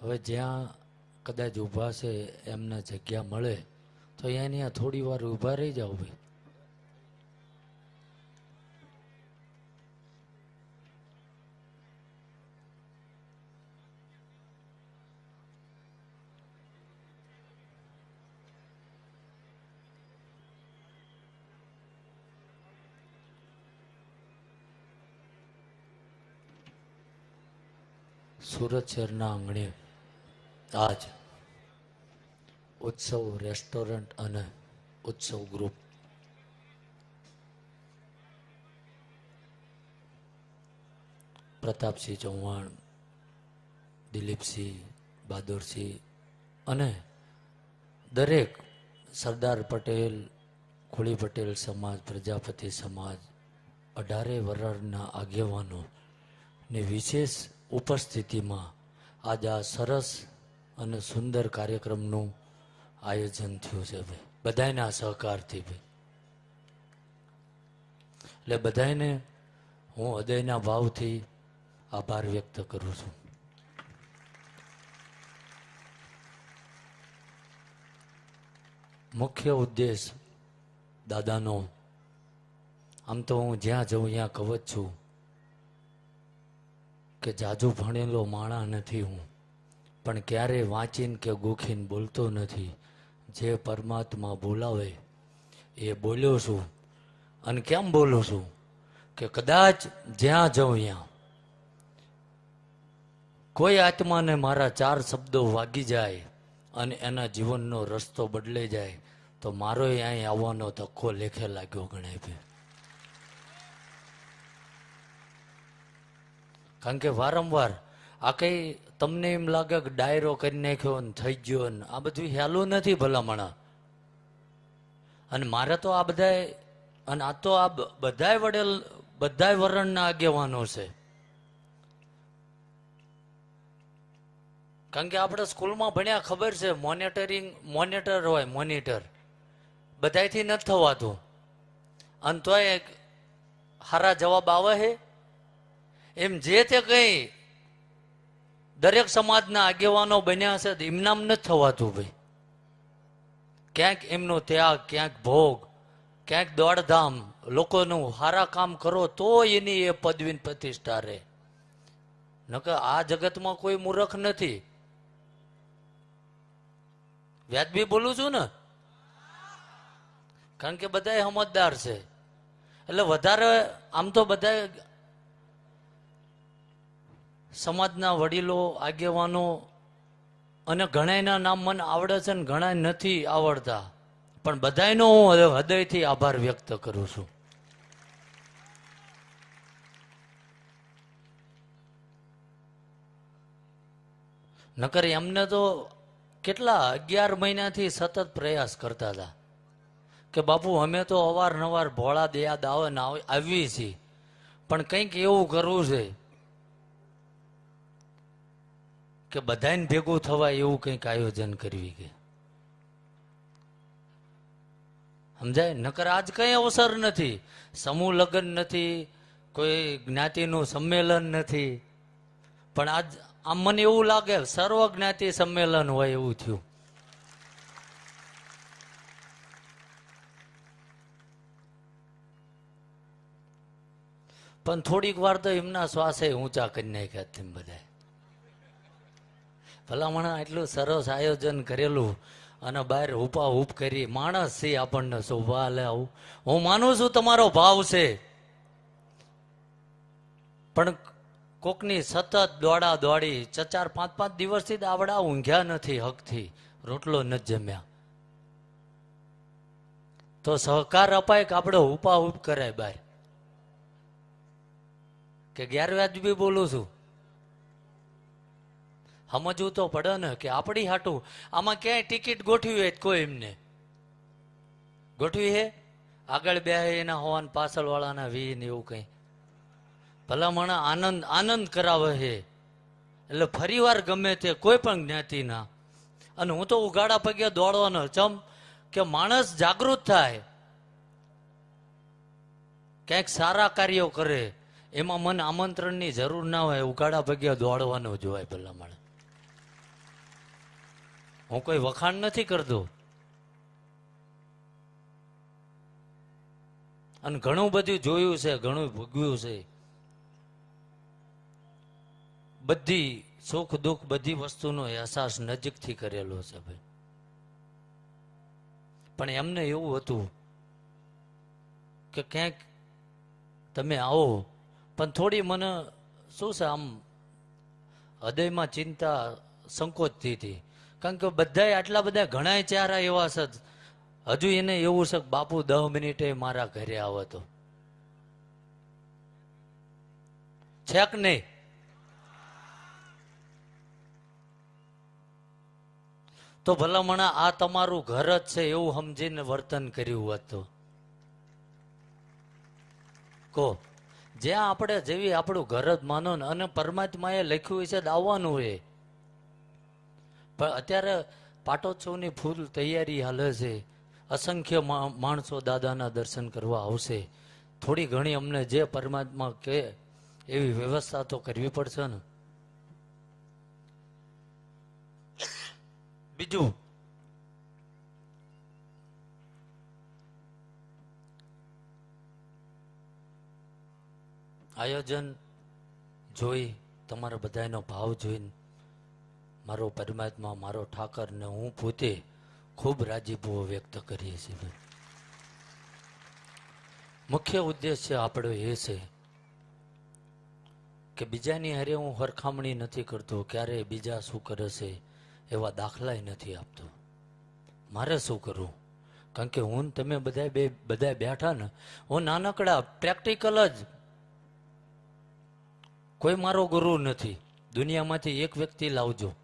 હવે જ્યાં કદાચ ઊભા છે, એમને જગ્યા મળે, તો અહીંયા ત્યાં થોડી વાર ઊભા રહી જાઓ ભાઈ. સુરત શહેરના આંગણે આજ ઉત્સવ રેસ્ટોરન્ટ અને ઉત્સવ ગ્રુપ. પ્રતાપસિંહ ચૌહાણ, દિલીપસિંહ બહાદુરસિંહ અને દરેક સરદાર પટેલ, ખુલી પટેલ સમાજ, પ્રજાપતિ સમાજ, અઢારે વરણના આગેવાનો ની વિશેષ ઉપસ્થિતિમાં આજ આ સરસ અને સુંદર કાર્યક્રમનું આયોજન થયું છે ભાઈ. બધાયના સહકારથી ભાઈ. એટલે બધાયને હું હૃદયના ભાવથી આભાર વ્યક્ત કરું છું. મુખ્ય ઉદ્દેશ દાદાનો, આમ તો હું જ્યાં જઉં ત્યાં કવચ છું કે જાજુ ભણેલો માણા નથી હું. પણ ક્યારેય વાંચીને કે ગોખીને બોલતો નથી. જે પરમાત્મા બોલાવે, એ બોલ્યો છું. અને કેમ બોલું છું? કે કદાચ જ્યાં જઉં ત્યાં કોઈ આત્માને મારા ચાર શબ્દો વાગી જાય અને એના જીવનનો રસ્તો બદલે જાય, તો મારો અહીં આવવાનો ધક્કો લેખે લાગ્યો ગણાય કારણ કે વારંવાર આ કઈ તમને એમ લાગે કે ડાયરો કરી નાખ્યો ને થઈ ગયો ને આ બધું હેલું નથી ભલામણા? અને મારે તો આ બધાય, અને આ તો આ બધાય વડેલ, બધાય વરણના આગેવાનો છે. કારણ કે આપણે સ્કૂલમાં ભણ્યા ખબર છે મોનિટરિંગ મોનિટર હોય મોનિટર બધાયથી નથી થવાતું. અને તોય સારા જવાબ આવે છે એમ જે તે કઈ દરેક સમાજના આગેવાનો બન્યા હશે તો એમનામ નથી થવાતું ભાઈ. ક્યાંક એમનો ત્યાગ, ક્યાંક ભોગ, ક્યાંક દોડધામ, લોકોનું સારા કામ કરો તો એની એ પદવી પ્રતિષ્ઠા રહે. નકર આ જગતમાં કોઈ મૂર્ખ નથી. વ્યાજબી બોલું છું ને? કારણ કે બધા સમજદાર છે. એટલે વધારે આમ તો બધા સમાજના વડીલો, આગેવાનો અને ઘણાયના નામ મને આવડે છે ને ઘણા નથી આવડતા. પણ બધાયનો હું હૃદયથી આભાર વ્યક્ત કરું છું. નકર એમને તો કેટલા અગિયાર મહિનાથી સતત પ્રયાસ કરતા હતા કે બાપુ, અમે તો અવારનવાર ભોળા દયા દાવે ને આવી છીએ. પણ કંઈક એવું કરવું છે કે બધાને ભેગું થવાય એવું કંઈક આયોજન કરવી કે? સમજાય? નકર આજ કઈ અવસર નથી. સમૂહ લગ્ન નથી. કોઈ જ્ઞાતિનું સંમેલન નથી. પણ આજ, આમ મને એવું લાગે સર્વ જ્ઞાતિ સંમેલન હોય એવું થયું. પણ થોડીક વાર તો એમના શ્વાસે ઊંચા કરી નાખ્યા બધા ભલામણ એટલું સરસ આયોજન કરેલું અને બહાર ઉપા ઉપ કરી માણસ છે આપણને શોભા લે આવું. હું માનું છું તમારો ભાવ છે. પણ કોકની સતત દોડા દોડી ચાર પાંચ પાંચ દિવસથી દાવડા ઊંઘ્યા નથી હકથી. રોટલો નથી જમ્યા. તો સહકાર અપાય કે આપણે ઉપા ઉપ કરાય બહાર? કે ગેરવ્યાજબી બોલું છું? સમજવું તો પડે ને કે આપણી હાટું આમાં ક્યાંય ટિકિટ ગોઠવી હોય કોઈ એમને. ગોઠવી હે? આગળ બે એના હોવાન પાછળ વાળાના વી ને એવું કઈ. ભલામણ આનંદ આનંદ કરાવે હે. એટલે ફરીવાર ગમે તે કોઈ પણ જ્ઞાતિના અને હું તો ઉગાડા પગે દોડવાનો, ચમ કે માણસ જાગૃત થાય. ક્યાંક સારા કાર્યો કરે. એમાં મને આમંત્રણની જરૂર ના હોય ઉગાડા પગે દોડવાનું જ હોય ભલામણ. હું કોઈ વખાણ નથી કરતો. અને ઘણું બધું જોયું છે, ઘણું ભોગવ્યું છે. બધી સુખ દુઃખ બધી વસ્તુનો અહેસાસ નજીકથી કરેલો છે ભાઈ. પણ એમને એવું હતું કે ક્યાંક તમે આવો, પણ થોડી મને શું છે આમ હૃદયમાં ચિંતા સંકોચતી હતી. કારણ કે બધાય આટલા બધા ઘણા ચારા એવા છે. હજુ એને એવું છે બાપુ, દહ મિનિટે મારા ઘરે આવે તો. છે કે નહીં? તો ભલામણા આ તમારું ઘર જ છે એવું સમજીને વર્તન કર્યું હતું કો જ્યાં આપણે જેવી આપણું ઘર જ માનો ને, અને પરમાત્માએ લખ્યું છે આવવાનું હોય પણ અત્યારે પાટોત્સવની ફૂલ તૈયારી હાલે છે. અસંખ્ય માણસો દાદાના દર્શન કરવા આવશે. થોડી ઘણી અમને જે પરમાત્મા કે એવી વ્યવસ્થા તો કરવી પડશે ને. બીજું. આયોજન જોઈ તમારા બધાનો ભાવ જોઈને મારો પરમાત્મા, મારો ઠાકર ને હું પોતે ખૂબ રાજીપો વ્યક્ત કરીએ છીએ મુખ્ય ઉદ્દેશ્ય આપણો એ છે કે બીજાની હારે હું હરખામણી નથી કરતો ક્યારે બીજા શું કરે છે એવા દાખલાય નથી આપતો. મારે શું કરવું? કારણ કે હું તમે બધા બે બધા બેઠા ને, હું નાનકડા પ્રેક્ટિકલ જ કોઈ મારો ગુરુ નથી. દુનિયામાંથી એક વ્યક્તિ લાવજો.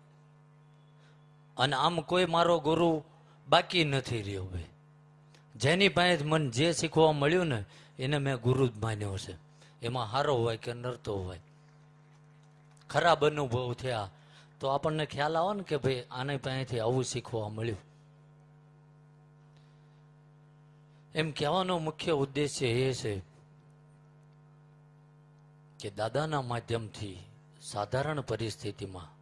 અને આમ કોઈ મારો ગુરુ બાકી નથી રહ્યો ભાઈ. જેની પાસે મને જે શીખવા મળ્યું ને, એને મેં ગુરુ જ માન્યો છે. એમાં સારો હોય કે નરતો હોય. ખરાબ અનુભવ થયા. તો આપણને ખ્યાલ આવે ને કે ભાઈ આને પાસેથી આવું શીખવા મળ્યું. એમ કહેવાનો મુખ્ય ઉદ્દેશ્ય એ છે કે દાદાના માધ્યમથી સાધારણ પરિસ્થિતિમાં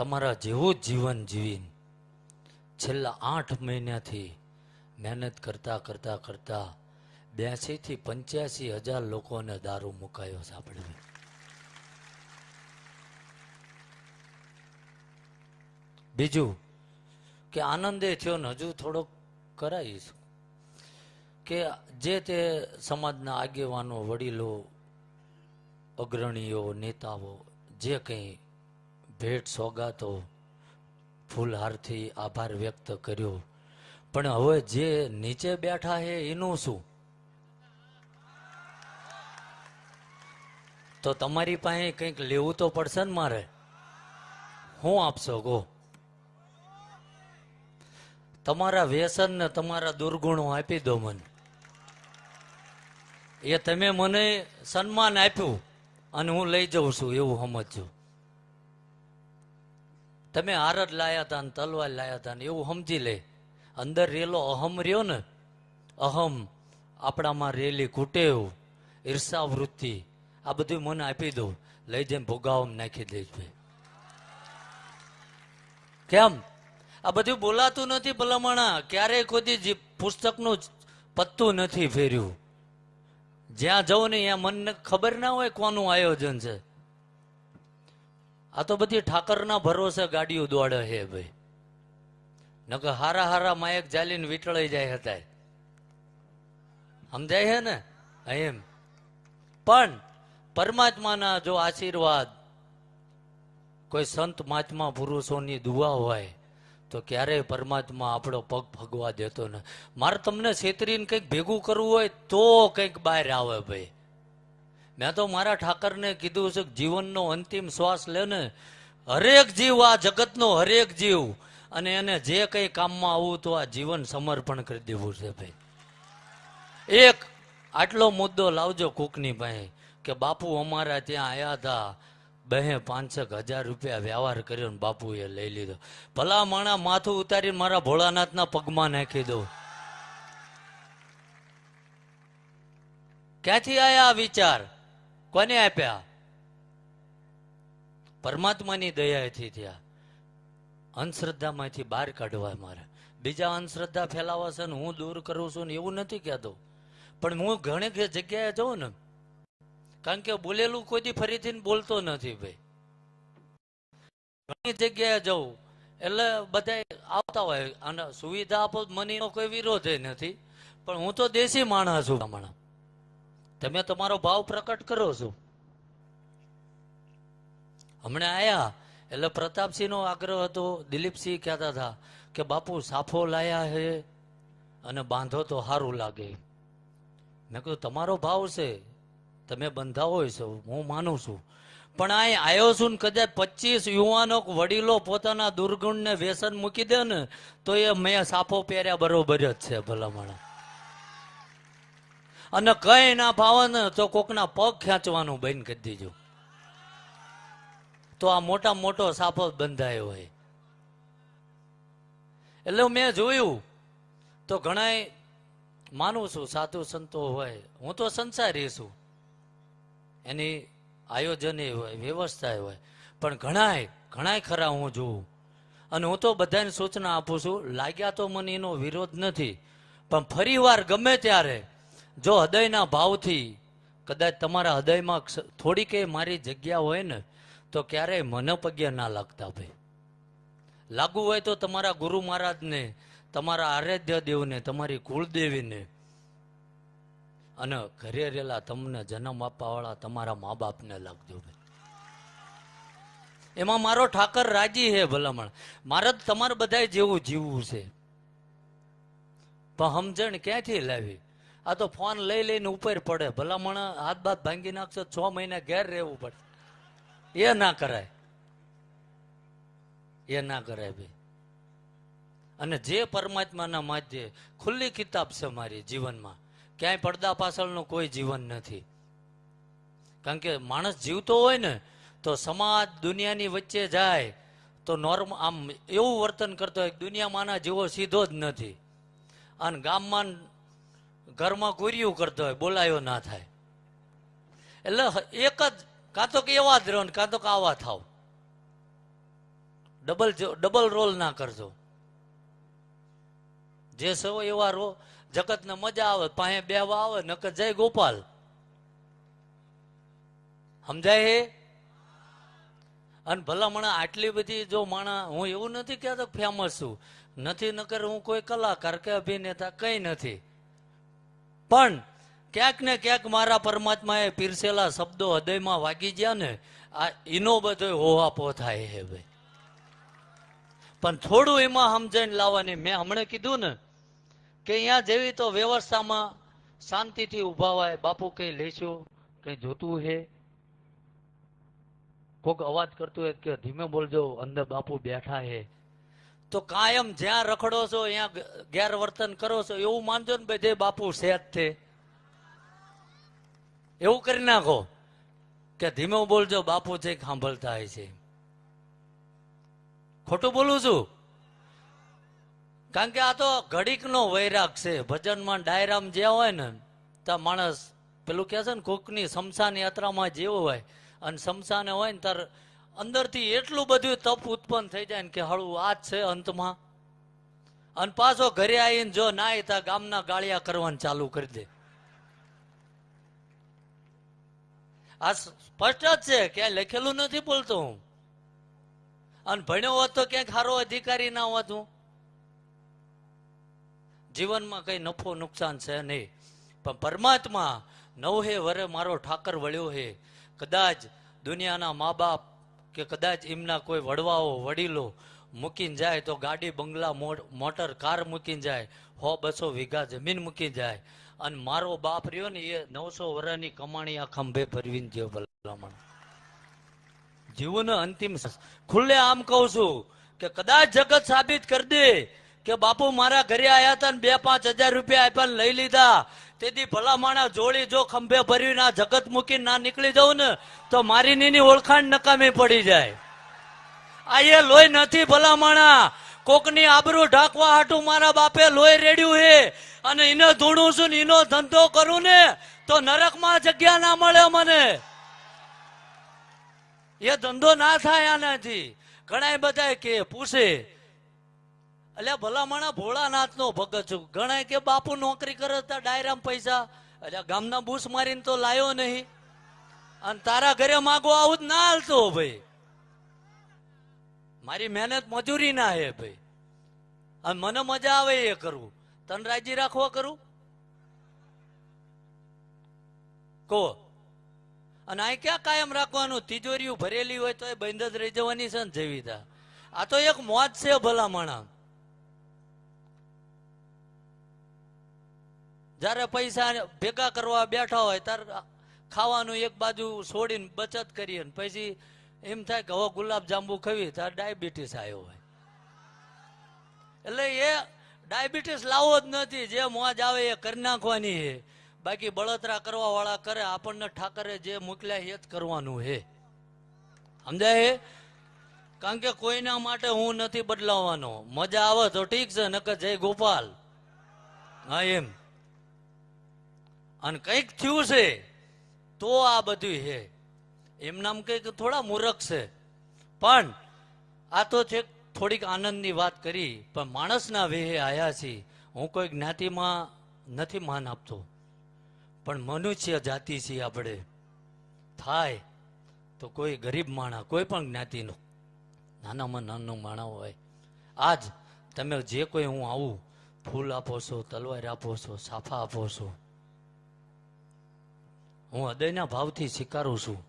તમારા જેવું જીવન જીવીને છેલ્લા આઠ મહિનાથી મહેનત કરતા કરતા કરતા બ્યાસીથી પંચ્યાસી હજાર લોકોને દારૂ મુકાયો છે આપણે બીજું કે આનંદે થયો ને હજુ થોડોક કરાવીશ. કે જે તે સમાજના આગેવાનો, વડીલો, અગ્રણીઓ, નેતાઓ, જે કંઈ ભેટ સોગાતો ફૂલહારથી આભાર વ્યક્ત કર્યો. પણ હવે જે નીચે બેઠા હે એનું શું? તો તમારી પાસે કંઈક લેવું તો પડશે ને મારે? હું આપશો ગો તમારા વ્યસન ને તમારા દુર્ગુણો આપી દો મને. એ તમે મને સન્માન આપ્યું અને હું લઈ જઉં છું એવું સમજજો. તમે હારદ લાયા હતા ને તલવાર લાયા હતા ને એવું સમજી લે. અંદર રેલો અહમ રહ્યો ને, અહમ આપણામાં રેલી કુટેવ ઈર્ષા વૃત્તિ આ બધું મને આપી દો. લઈ જઈને ભોગાવમ નાખી દઈશ ભાઈ. કેમ? આ બધું બોલાતું નથી ભલામણા. ક્યારેય જી- પુસ્તકનું પત્તું નથી ફેર્યું. જ્યાં જવું ને ત્યાં મનને ખબર ના હોય કોનું આયોજન છે. આ તો બધી ઠાકરના ભરોસે ગાડીઓ દોડે છે ભાઈ. નકર હારા હારા માયક જાલીને વીટળાઈ જાય હતા સમજાય છે ને? એમ. પણ પરમાત્માના જો આશીર્વાદ કોઈ સંત મહાત્મા પુરુષોની દુઆ હોય, તો ક્યારેય પરમાત્મા આપણો પગ ભગવા દેતો ને. મારે તમને છેતરીને કંઈક ભેગું કરવું હોય તો કંઈક બહાર આવે ભાઈ. મેં તો મારા ઠાકરને કીધું છે જીવનનો અંતિમ શ્વાસ લે ને, હરેક જીવ આ જગતનો હરેક જીવ. અને એને જે કંઈ કામમાં આવવું તો આ જીવન સમર્પણ કરી દેવું છે ભાઈ. એક આટલો મુદ્દો લાવજો કુકની ભાઈ કે બાપુ અમારા ત્યાં આવ્યા હતા બે પાંચેક હજાર રૂપિયા વ્યવહાર કર્યો ને બાપુએ લઈ લીધો. ભલા માણા માથું ઉતારીને મારા ભોળાનાથના પગમાં નાખી દઉં ક્યાંથી આયા આ વિચાર? કોને આપ્યા? પરમાત્માની દયાથી થયા. અંધશ્રદ્ધામાંથી બહાર કાઢવા મારે. બીજા અંધશ્રદ્ધા ફેલાવા છે ને હું દૂર કરું છું ને એવું નથી કહેતો. પણ હું ઘણી જગ્યાએ જાઉં ને, કારણ કે બોલેલું કોઈ ફરીથી બોલતો નથી ભાઈ. ઘણી જગ્યાએ જવું એટલે બધા આવતા હોય. અને સુવિધા આપો મને કોઈ વિરોધ નથી. પણ હું તો દેશી માણસ છું હમણાં. તમે તમારો ભાવ પ્રકટ કરો છો. હમણાં આયા, એટલે પ્રતાપસિંહનો આગ્રહ હતો, દિલીપસિંહ કહેતા હતા કે બાપુ સાફો લાયા હે અને બાંધો તો સારું લાગે. મેં કહ્યું તમારો ભાવ છે, તમે બંધાવો છો, હું માનું છું. પણ આ આવ્યો છું ને કદાચ પચીસ યુવાનો વડીલો પોતાના દુર્ગુણને વ્યસન મૂકી દે ને, તો એ મેં સાફો પહેર્યા બરોબર જ છે ભલામણ. અને કઈ ના ભાવે ને તો કોકના પગ ખેંચવાનું બંધ કરી દેજો. તો આ મોટા મોટો સાફો બંધાયો હોય. એટલે મેં જોયું, તો ઘણાય માનું છું, સાધુ સંતો હોય, હું તો સંસારી છું. એની આયોજન હોય, વ્યવસ્થા હોય. પણ ઘણાય ઘણાય ખરા હું જોઉં. અને હું તો બધાને સૂચના આપું છું, લાગ્યા તો મને એનો વિરોધ નથી. પણ ફરીવાર ગમે ત્યારે જો હૃદયના ભાવથી કદાચ તમારા હૃદયમાં થોડીક મારી જગ્યા હોય ને, તો ક્યારેય મને પગે ના લાગતા ભાઈ. લાગુ હોય તો તમારા ગુરુ મહારાજને, તમારા આરાધ્ય દેવને, તમારી કુળદેવીને, અને ઘરે રહેલા તમને જન્મ આપવાવાળા તમારા મા બાપને લાગજો ભાઈ. એમાં મારો ઠાકર રાજી હે ભલામણ. મારે તમારે બધા જેવું જીવવું છે. પણ સમજણ ક્યાંથી લાવી? આ તો ફોન લઈ લઈને ઉપર પડે. ભલામણ હાથ બાથ ભાંગી નાખશો, છ મહિના ઘેર રહેવું પડે એ ના કરાય. એ ના કરાય ભાઈ. અને જે પરમાત્માના માધ્ય ખુલ્લી કિતાબ છે મારી જીવનમાં, ક્યાંય પડદા પાછળનું કોઈ જીવન નથી. કારણ કે માણસ જીવતો હોય ને, તો સમાજ દુનિયાની વચ્ચે જાય, તો નોર્મ, આમ એવું વર્તન કરતો હોય દુનિયામાંના જીવો સીધો જ નથી. અને ગામમાં ઘરમાં ગોરિયું કરતો હોય, બોલાયો ના થાય. એટલે એક જ, કાં તો કે એવા જ રહો ને કાં તો કે આવા થાવ. ડબલ ડબલ રોલ ના કરજો. જે સૌ એવા રો જગતને મજા આવે પાસે બેવા આવે, નકર જય ગોપાલ. સમજાય હે? અને ભલામણ આટલી બધી જો માણા, હું એવું નથી કહેતો ફેમસ છું. નથી નકર હું કોઈ કલાકાર કે અભિનેતા, કઈ નથી. પણ ક્યાંક ને ક્યાંક મારા પરમાત્માએ પીરસેલા શબ્દો હૃદયમાં વાગી ગયા ને, આ એનો બધો હોવાપો થાય હે ભાઈ. પણ થોડું એમાં સમજાઈને લાવવાની, મેં હમણાં કીધું ને કે અહીંયા જેવી તો વ્યવસ્થામાં શાંતિથી ઊભા હોય, બાપુ કઈ લેશો, કઈ જોતું હે? કોક અવાજ કરતું હોય કે ધીમે બોલજો, અંદર બાપુ બેઠા હે. તો કાયમ જ્યાં રખડો છો ત્યાં ગેરવર્તન કરો છો, એવું માનજો ને ભાઈ જે બાપુ સેજ છે. એવું કરી નાખો કે ધીમે બોલજો, બાપુ છે સાંભળતા હોય છે. ખોટું બોલું છું? કારણ કે આ તો ઘડીકનો વૈરાગ છે. ભજનમાં ડાયરામ જે હોય ને, તો માણસ પેલું કહે છે ને, કોકની શમશાન યાત્રામાં જેવું હોય. અને શમશાને હોય ને, તાર અંદરથી એટલું બધું તપ ઉત્પન્ન થઈ જાય ને કે હળવું, આ જ છે અંતમાં. અને પાછો ઘરે આવીને જો નાય તા ગામના ગાળિયા કરવાનું ચાલુ કરી દે. આ સ્પષ્ટ જ છે, ક્યાંય લખેલું નથી બોલતો. હું અને ભણ્યો હોત તો ક્યાંક સારો અધિકારી ના હોત હું. જીવનમાં કઈ નફો નુકસાન છે નહીં. પણ પરમાત્મા નવહે વરે મારો ઠાકર વળ્યો હે. કદાચ દુનિયાના મા બાપ કે કદાચ એમના કોઈ વડવાઓ, વડીલો મૂકીને જાય તો ગાડી, બંગલા મોટર, કાર મૂકીને જાય, હો બસો વીઘા જમીન મૂકી જાય. અને મારો બાપ રહ્યો ને એ નવસો વર્ષની કમાણી આ ખંભે ભરવીને જેવો ભલામણ. જીવન અંતિમ ખુલ્લે આમ કહું છું કે કદાચ જગત સાબિત કરી દે કે બાપુ મારા ઘરે આયા હતા ને બે પાંચ હજાર રૂપિયા આપ્યા લઈ લીધા. તેથી ભલા માણા જોડી જો ખંભે ભર્યું ના, જગત મૂકીને ના નીકળી જવું ને, તો મારી નીની ઓળખાણ નકામી પડી જાય. આ એ લોહી નથી ભલા માણા. કોકની આબરૂ ઢાંકવા હાટું મારા બાપે લોહી રેડ્યું હે. અને એને ધૂણું છું ને એનો ધંધો કરું ને, તો નરકમાં જગ્યા ના મળે મને. એ ધંધો ના થાય આનાથી. ઘણા બધા કે, પૂછે એટલે ભલામણા ભોળાનાથ નો ભગત છું. ગણાય કે બાપુ નોકરી કરે તા ડાયરામ પૈસા. એટલે ગામના બૂસ મારીને તો લાયો નહીં. અને તારા ઘરે માગો આવું જ ના હાલતો ભાઈ. મારી મહેનત મજૂરી ના હે ભાઈ. અને મને મજા આવે એ કરવું. તને રાજી રાખવા કરું? કો અને આ ક્યાં કાયમ રાખવાનું? તિજોરીઓ ભરેલી હોય તો એ બંધ જ રહી જવાની છે ને જેવી આ તો એક મોજ છે ભલામણા. જ્યારે પૈસા ભેગા કરવા બેઠા હોય, ત્યારે ખાવાનું એક બાજુ છોડીને બચત કરીએ પછી એમ થાય કે હવે ગુલાબ જાંબુ ખાવી ત્યારે ડાયાબિટીસ આવ્યો હોય. એટલે એ ડાયાબિટીસ લાવવો જ નથી, જે મોજ આવે એ કરી નાખવાની છે. બાકી બળતરા કરવા વાળા કરે, આપણને ઠાકરે જે મોકલ્યા એ જ કરવાનું હે સમજાય કારણ કે કોઈના માટે હું નથી બદલાવાનો. મજા આવે તો ઠીક છે, નકર જય ગોપાલ. હા, એમ. અને કંઈક થયું છે, તો આ બધું છે. એમનામ કંઈક થોડા મૂર્ખ છે. પણ આ તો છે થોડીક આનંદની વાત કરી, પણ માણસના વેહે આવ્યા છીએ હું કોઈ જ્ઞાતિમાં નથી માન આપતો. પણ મનુષ્ય જાતિ છીએ આપણે. થાય તો કોઈ ગરીબ માણા કોઈ પણ જ્ઞાતિનો, નાનામાં નાનું માણા હોય. આજ તમે જે કોઈ હું આવું, ફૂલ આપો છો, તલવાર આપો છો, સાફા આપો છો. હું હૃદયના ભાવથી સ્વીકારું છું.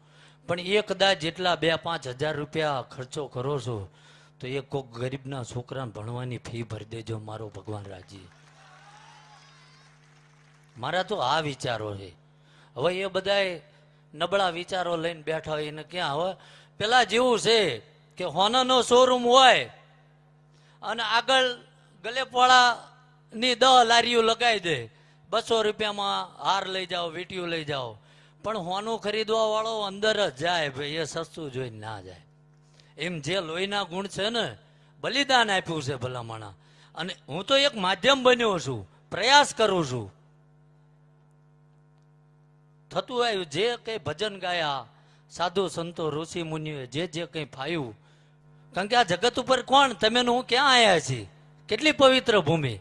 પણ એ કદાચ જેટલા બે, પાંચ હજાર રૂપિયા ખર્ચો કરો છો, તો એ કોક ગરીબના છોકરાને ભણવાની ફી ભરી દેજો, મારો ભગવાન રાજી મારા તો આ વિચારો છે. હવે એ બધાય નબળા વિચારો લઈને બેઠા હોય એને ક્યાં? હવે પેલા જેવું છે કે હોનાનો શોરૂમ હોય અને આગળ ગલેપવાળાની દહ લારીઓ લગાવી દે. બસો રૂપિયામાં હાર લઈ જાઓ વીટીયું લઈ જાઓ. પણ હોનું ખરીદવા વાળો અંદર જ જાય ભાઈ, એ સસ્તું જોઈને ના જાય. એમ જે લોહીના ગુણ છે ને, બલિદાન આપ્યું છે ભલામણા. અને હું તો એક માધ્યમ બન્યો છું, પ્રયાસ કરું છું. થતું આવ્યું, જે કઈ ભજન ગાયા, સાધુ સંતો, ઋષિ મુનિઓ જે જે કઈ ફાયું. કારણ કે આ જગત ઉપર કોણ? તમે હું ક્યાં આયા છીએ? કેટલી પવિત્ર ભૂમિ?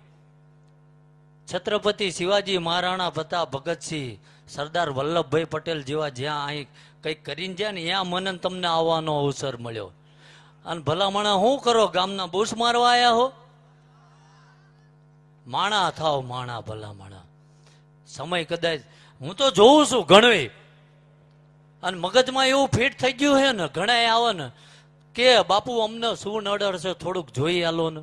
છત્રપતિ શિવાજી મહારાણા પ્રતાપ ભગતસિંહ સરદાર વલ્લભભાઈ પટેલ જેવા જ્યાં અહીં કંઈક કરીને જ્યાં ને, ત્યાં મને તમને આવવાનો અવસર મળ્યો. અને ભલામણા શું કરો, ગામના બુશ મારવા આવ્યા હો? માણા થાવ માણા ભલામણા. સમય કદાચ, હું તો જોઉં છું ઘણવી અને મગજમાં એવું ફિટ થઈ ગયું છે ને ઘણા આવે ને, કે બાપુ, અમને શું નડર છે, થોડુંક જોઈ આલો ને.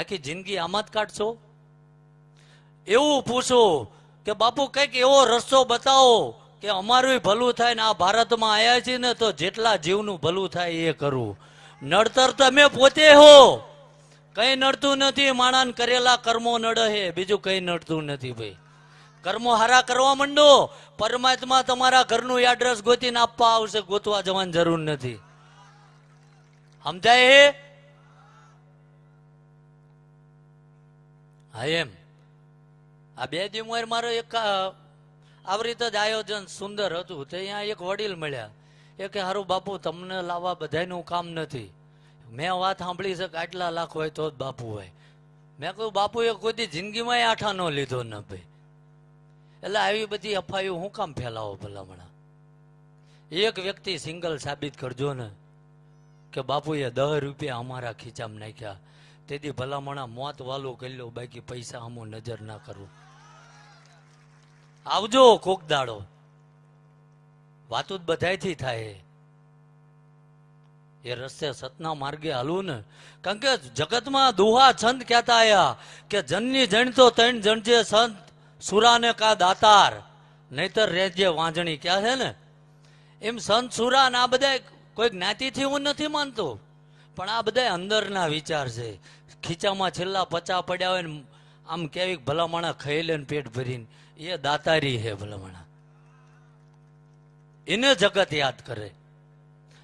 આખી જિંદગી આમાં જ કાઢશો? એવું પૂછો કે બાપુ, કંઈક એવો રસ્તો બતાવો કે અમારું ભલું થાય ને આ ભારતમાં આવ્યા છીએ ને તો જેટલા જીવનું ભલું થાય એ કરવું નડતર તમે પોતે હો. કઈ નડતું નથી, માણાને કરેલા કર્મો નડે હે બીજું કઈ નડતું નથી ભાઈ. કર્મો હારા કરવા માંડો. પરમાત્મા તમારા ઘરનું એડ્રેસ ગોતીને આપવા આવશે, ગોતવા જવાની જરૂર નથી. સમજાય હે? હા, એમ. આ બે દિવસ મારો એક અ, આવી રીતે જ આયોજન સુંદર હતું. તે અહીંયા એક વડીલ મળ્યા. એ કે હારું બાપુ તમને લાવવા બધાયનું કામ નથી. મેં વાત સાંભળી છે કે આટલા લાખ હોય તો જ બાપુ હોય. મેં કહ્યું બાપુએ કોઈ દી જિંદગીમાં આઠા ન લીધો ન ભાઈ. એટલે આવી બધી અફાયું હું કામ ફેલાવો ભલામણા? એક વ્યક્તિ સિંગલ સાબિત કરજો ને કે બાપુએ દહ રૂપિયા અમારા ખીચામાં નાખ્યા. તેથી ભલામણા મોત વાલું કરી લો બાકી પૈસા અમો નજર ના કરું. આવજો કોક દાડો. વાતો બધાયથી થાય. એ રસ્તે સતના માર્ગે હાલવું ને. કારણ કે જગતમાં દુહા છંદ કહેતા આયા કે જનની જણ તો ત્રણ જણજે સંત, સુરાને કા દાતાર, નહીતર રેજે વાંજણી ક્યાં છે ને? એમ સંત, સુરા આ બધા કોઈ જ્ઞાતિથી હું નથી માનતો. પણ આ બધા અંદરના વિચાર છે. ખીચામાં છેલ્લા પચા પડ્યા હોય ને, આમ કેવી ભલામણા ખાઈ લે પેટ ભરીને. એ દાતારી હે ભલામણા. એને જગત યાદ કરે.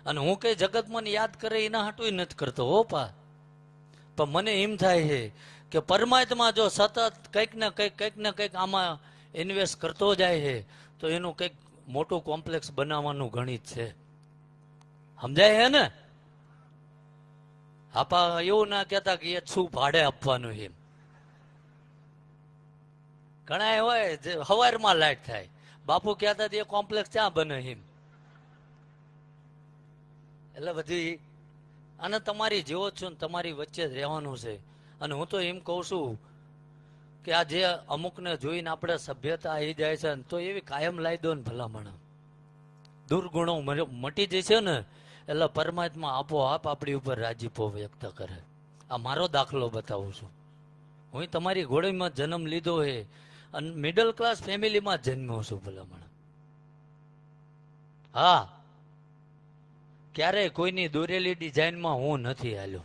અને હું કઈ જગત મને યાદ કરે એના હાટું નથી કરતો, હો પણ મને એમ થાય છે કે પરમાત્મા જો સતત કંઈક ને કંઈક કંઈક ને કંઈક આમાં ઇન્વેસ્ટ કરતો જાય છે, તો એનું કંઈક મોટું કોમ્પ્લેક્સ બનાવવાનું ગણિત છે. સમજાય હે ને? આપા એવું ના કહેતા કે એ શું ભાડે આપવાનું એમ. ઘણા હોય જે હવારમાં લાઈટ થાય. બાપુ કહેતા હતા, એ કોમ્પ્લેક્સ ક્યાં બને હિમ એટલે બધી અને તમારી જેવો છું ને તમારી વચ્ચે જ રહેવાનું છે. અને હું તો એમ કહું છું કે આ જે અમુકને જોઈને આપણે સભ્યતા આવી જાય છે તો એવી કાયમ લાવી દો ને ભલામણ. દુર્ગુણો મટી જશે ને એટલે પરમાત્મા આપોઆપ આપણી ઉપર રાજીપો વ્યક્ત કરે. આ મારો દાખલો બતાવું છું. હું તમારી ઘોડીમાં જન્મ લીધો હે અને મિડલ ક્લાસ ફેમિલીમાં જન્મ્યો છું ભલામણ. હા. ક્યારેય કોઈની દોરેલી ડિઝાઇનમાં હું નથી હાલ્યો.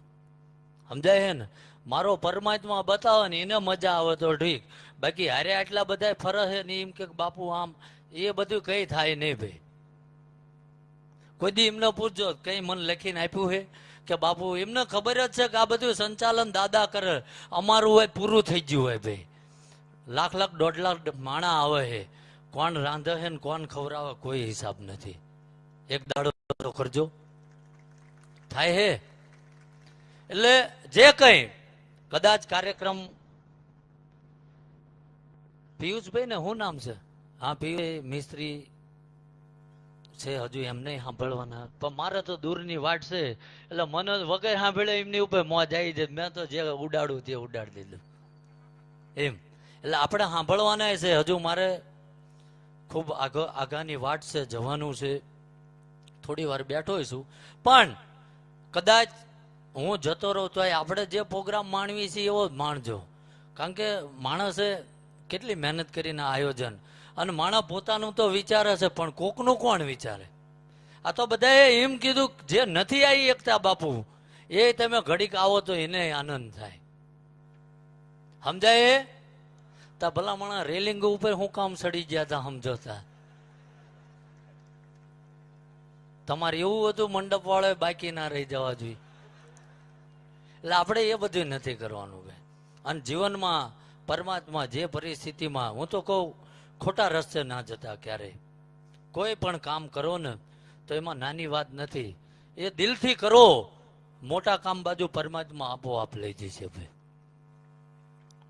સમજાય છે ને? મારો પરમાત્મા બતાવે ને એને મજા આવે તો ઠીક. બાકી હારે આટલા બધા ફરસ છે ને એમ કે બાપુ આમ, એ બધું કઈ થાય નહીં ભાઈ. કોઈ દી એમને પૂછજો, કઈ મને લખીને આપ્યું છે કે બાપુ, એમને ખબર જ છે કે આ બધું સંચાલન દાદા કરે. અમારું હોય પૂરું થઈ ગયું હોય ભાઈ. લાખ લાખ, દોઢ લાખ માણા આવે છે. કોણ રાંધે છે ને કોણ ખવડાવે, કોઈ હિસાબ નથી. એક દાડો કરજો થાય હે એટલે જે કઈ કદાચ કાર્યક્રમ પિયુષભાઈ ને શું નામ છે? હા પિયુષ મિસ્ત્રી છે, હજુ એમ નહીં સાંભળવાના. પણ મારે તો દૂરની વાટ છે. એટલે મને વગર સાંભળે એમની ઉપર મોજ આવી જાય. મેં તો જે ઉડાડું તે ઉડાડી દીધું એમ. એટલે આપણે સાંભળવાના છે. હજુ મારે ખૂબ આગ આગાની વાટ છે, જવાનું છે. થોડી વાર બેઠો છું. પણ કદાચ હું જતો રહું તો આપણે જે પ્રોગ્રામ માણવી છે એવો જ માણજો. કારણ કે માણસે કેટલી મહેનત કરીને આયોજન. અને માણસ પોતાનું તો વિચારે છે, પણ કોકનું કોણ વિચારે? આ તો બધાએ એમ કીધું જે નથી આવી એકતા બાપુ, એ તમે ઘડીક આવો તો એને આનંદ થાય. સમજાય? તા ભલામણા રેલિંગ ઉપર હું કામ સડી ગયા તા સમજોતા. તમારે એવું હતું મંડપ વાળો બાકી ના રહી જવા જોઈએ. એટલે આપણે એ બધું નથી કરવાનું ભાઈ અને જીવનમાં પરમાત્મા જે પરિસ્થિતિમાં, હું તો કહું, ખોટા રસ્તે ના જતા ક્યારેય. કોઈ પણ કામ કરો ને, તો એમાં નાની વાત નથી. એ દિલથી કરો, મોટા કામ બાજુ પરમાત્મા આપોઆપ લઈ જશે ભાઈ.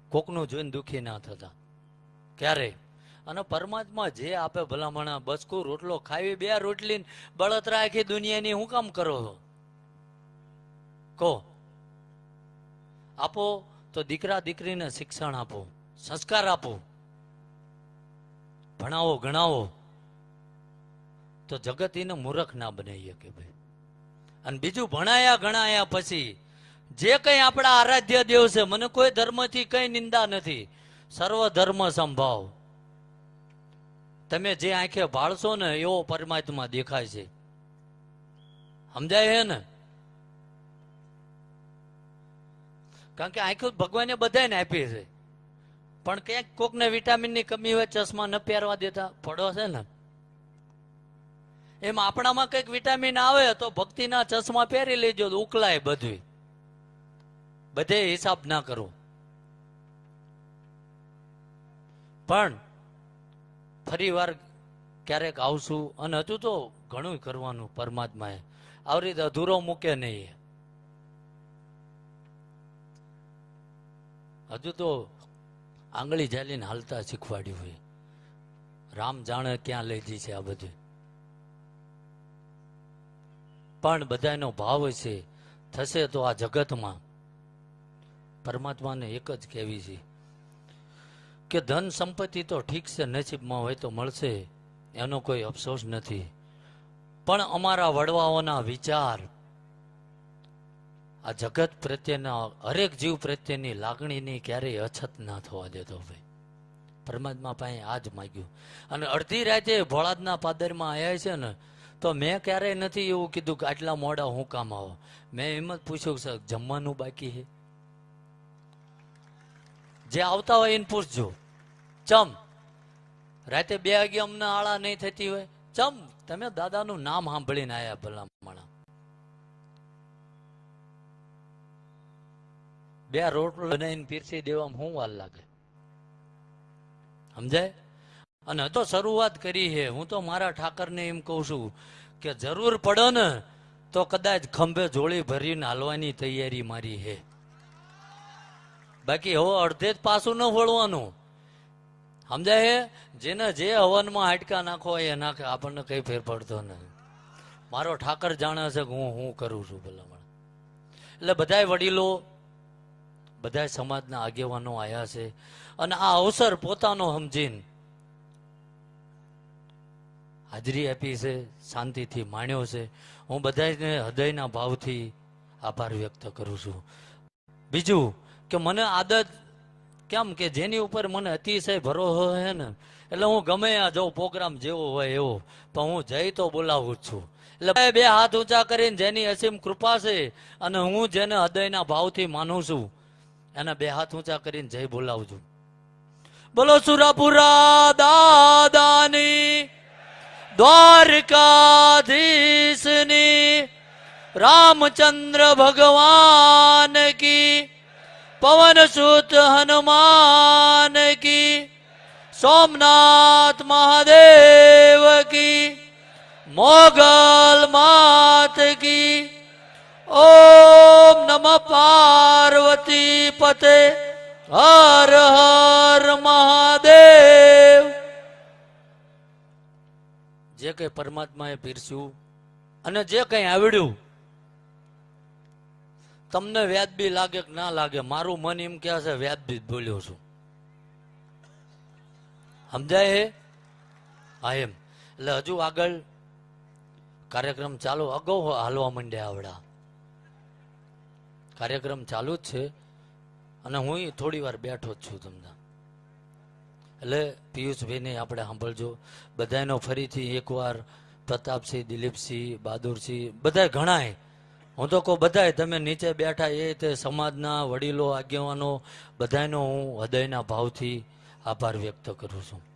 કોકનું જોઈને દુઃખી ના થતા. ક્યારે? અને પરમાત્મા જે આપે ભલામણા બસકું રોટલો ખાવી, બે રોટલી બળતરા આખી દુનિયાની હું કામ કરો કહો. આપો તો દીકરા દીકરીને શિક્ષણ આપો, સંસ્કાર આપો. ભણાવો, ગણાવો. તો જગત એને મૂર્ખ ના બનાવી શકે ભાઈ. અને બીજું ભણાયા ગણાયા પછી જે કંઈ આપણા આરાધ્ય દેવ છે, મને કોઈ ધર્મથી કઈ નિંદા નથી. સર્વ ધર્મ સંભાવ. તમે જે આંખે ભાળશો ને, એવો પરમાત્મા દેખાય છે. સમજાય હે ને? કારણ કે આંખો ભગવાને બધાને આપી છે. પણ ક્યાંક કોકને વિટામિનની કમી હોય, ચશ્મા ન પહેરવા દેતા, પડો છે ને? એમ આપણામાં કંઈક વિટામિન આવે તો ભક્તિના ચશ્મા પહેરી લેજો ઉકલાય બધું બધે હિસાબ ના કરો. પણ ફરી વાર ક્યારેક આવશું અને હજુ તો ઘણું કરવાનું પરમાત્માએ. આવી રીતે અધૂરો મૂકે નહીં. હજુ તો આંગળી ઝાલીને હાલતા શીખવાડ્યું હોય. રામ જાણે ક્યાં લઈ જઈ છે આ બધું. પણ બધાનો ભાવ છે, થશે તો આ જગતમાં. પરમાત્માને એક જ કહેવી છે કે ધન સંપત્તિ તો ઠીક છે, નસીબમાં હોય તો મળશે, એનો કોઈ અફસોસ નથી. પણ અમારા વડવાઓના વિચાર, આ જગત પ્રત્યેના, હરેક જીવ પ્રત્યેની લાગણીની ક્યારેય અછત ના થવા દેતો ભાઈ પરમાત્મા પાસે આ જ માગ્યું. અને અડધી રાતે ભોળાદના પાદરમાં આવ્યા છે ને, તો મેં ક્યારેય નથી એવું કીધું કે આટલા મોડા હું કામ આવો. મેં એમ જ પૂછ્યું કે જમવાનું બાકી છે? જે આવતા હોય એને પૂછજો. ચમ, રાતે બે વાગે અમને આળા નહીં થતી હોય? ચમ, તમે દાદાનું નામ સાંભળીને આયા ભલામણા. બે રોટલો બનાવીને પીરસી દેવામાં શું વાર લાગે? સમજાય? અને તો શરૂઆત કરી છે હું તો મારા ઠાકરને એમ કહું છું કે જરૂર પડે ને, તો કદાચ ખંભે જોડી ભરીને હાલવાની તૈયારી મારી છે બાકી હવે અડધે જ પાછું ન વળવાનું. સમજાય જેને જે હવનમાં હાડકા નાખો એના આપણને કઈ ફેર પડતો નથી મારો ઠાકર જાણે છે કે હું હું કરું છું ભલામણ. એટલે બધાય વડીલો, બધાય સમાજના આગેવાનો આવ્યા છે અને આ અવસર પોતાનો સમજીને હાજરી આપી છે, શાંતિથી માણ્યો છે. હું બધાને હૃદયના ભાવથી આભાર વ્યક્ત કરું છું. બીજું કે મને આદત કેમ કે જેની ઉપર મને અતિશય ભરોસો છે ને, એટલે હું ગમે આ જાઉં, પ્રોગ્રામ જેવો હોય એવો પણ હું જઈ તો બોલાવું જ છું. એટલે બે હાથ ઊંચા કરીને જેની અસીમ કૃપા છે અને હું જેને હૃદયના ભાવથી માનું છું, એને બે હાથ ઊંચા કરીને જય બોલાવું છું. બોલો, સુરાપુરા દાદાની દ્વારકાધીશની રામચંદ્ર ભગવાન કી પવન સુત હનુમાન કી, સોમનાથ મહાદેવ કી, મોગલ માત કી, ઓમ નમ પાર્વતી પતે, હર હર મહાદેવ. જે કઈ પરમાત્માએ પીરસ્યું અને જે કઈ આવડ્યું તમને વ્યાજબી લાગે કે ના લાગે? મારું મન એમ કહે છે, વ્યાજબી બોલ્યો છું. સમજાય હે? હા, એમ. એટલે હજુ આગળ કાર્યક્રમ ચાલુ. અગાઉ હાલવા માંડ્યા આવડા. કાર્યક્રમ ચાલુ જ છે. અને હું થોડી વાર બેઠો જ છું તમને. એટલે પિયુષભાઈને આપણે સાંભળજો. બધાનો ફરીથી એકવાર પ્રતાપસિંહ, દિલીપસિંહ, બહાદુરસિંહ બધા ઘણાય હું તો કહું, બધાય તમે નીચે બેઠા એ તે સમાજના વડીલો, આગેવાનો બધાનો હું હૃદયના ભાવથી આભાર વ્યક્ત કરું છું.